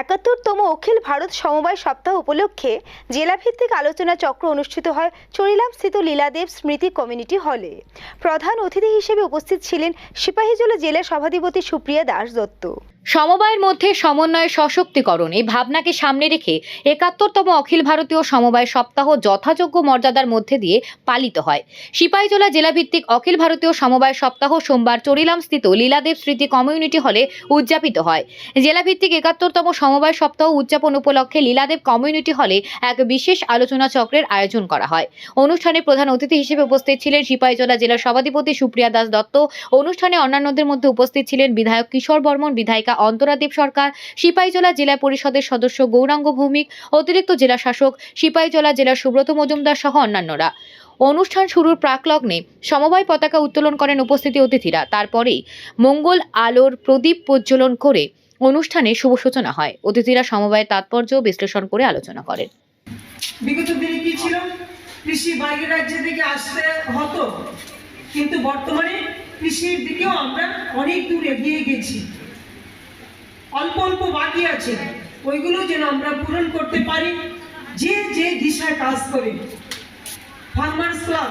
একাত্তরতম অখিল ভারত সমবায় সপ্তাহ উপলক্ষে জেলাভিত্তিক আলোচনা চক্র অনুষ্ঠিত হয় চরিলাম স্থিত লীলাদেব স্মৃতি কমিউনিটি হলে। প্রধান অতিথি হিসেবে উপস্থিত ছিলেন সিপাহীজলা জেলা সভাধিপতি সুপ্রিয়া দাস দত্ত। সমবায়ের মধ্যে সমন্বয় সশক্তিকরণ এই ভাবনাকে সামনে রেখে একাত্তরতম অখিল ভারতীয় সমবায় সপ্তাহ যথাযোগ্য মর্যাদার মধ্যে দিয়ে পালিত হয়। সিপাহীজলা জেলাভিত্তিক অখিল ভারতীয় সমবায় সপ্তাহ সোমবার চরিলাম স্থিত লীলাদেব স্মৃতি কমিউনিটি হলে উদযাপিত হয়। জেলাভিত্তিক একাত্তরতম সমবায় সপ্তাহ উদযাপন উপলক্ষে লীলাদেব কমিউনিটি হলে এক বিশেষ আলোচনা চক্রের আয়োজন করা হয়। অনুষ্ঠানে প্রধান অতিথি হিসেবে উপস্থিত ছিলেন সিপাহীজলা জেলার সভাধিপতি সুপ্রিয়া দাস দত্ত। অনুষ্ঠানে অন্যান্যদের মধ্যে উপস্থিত ছিলেন বিধায়ক কিশোর বর্মন, বিধায়িকা অন্তরাদেব সরকার, সিপাহীজলা জেলা পরিষদের সদস্য গৌরাঙ্গ ভৌমিক, অতিরিক্ত জেলা শাসক সিপাহীজলা জেলার সুব্রত মজুমদার সহ অন্যান্যরা। অনুষ্ঠান শুরুর প্রাকলগ্নে সমবায় পতাকা উত্তোলন করেন উপস্থিতি অতিথিরা। তারপরেই মঙ্গল আলোর প্রদীপ প্রজ্বলন করে অনুষ্ঠানে শুভ সূচনা হয়। অতিথিরা সমবায়ের তাৎপর্য বিশ্লেষণ করে আলোচনা করেন। বিগত দিনে কি ছিল? কৃষি বাইরের রাজ্য থেকে আসতে হতো। কিন্তু বর্তমানে কৃষির দিকেও আমরা অনেক দূর এগিয়ে গেছি। অল্প অল্প বাকি আছে। ওইগুলো যেন আমরা পূরণ করতে পারি। যে যে দিশায় কাজ করে। ফার্মার্স ক্লাব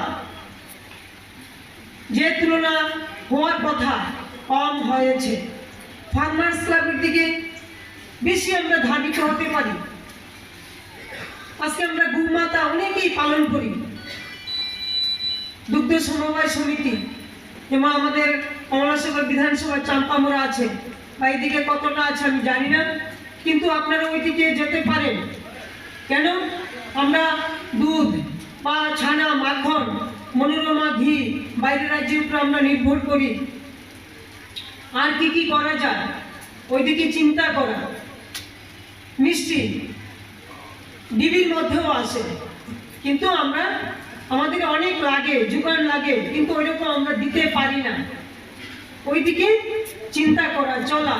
যে তুলনা হওয়ার কথা কম হয়েছে। ফার্মার্স দিকে বেশি আমরা ধাবিত হতে পারি। আজকে আমরা গোমাতা অনেকেই পালন করি। দুগ্ধ সমবায় সমিতি, এবং আমাদের কমলাসভা বিধানসভা চাম্পামোড়া আছে। বা এদিকে কতটা আছে আমি জানি না, কিন্তু আপনারা ওইদিকে যেতে পারেন। কেন? আমরা দুধ বা ছানা, মাখন, মনোরমা, ঘি বাইরের রাজ্যের উপর আমরা নির্ভর করি। আর কি কি করা যায়? ওইদিকে চিন্তা করা। মিষ্টি। ডিবির মধ্যেও আসে কিন্তু আমরা আমাদের অনেক লাগে যোগান লাগে, কিন্তু ওইরকম আমরা দিতে পারি না। ওইদিকে চিন্তা করা, চলা।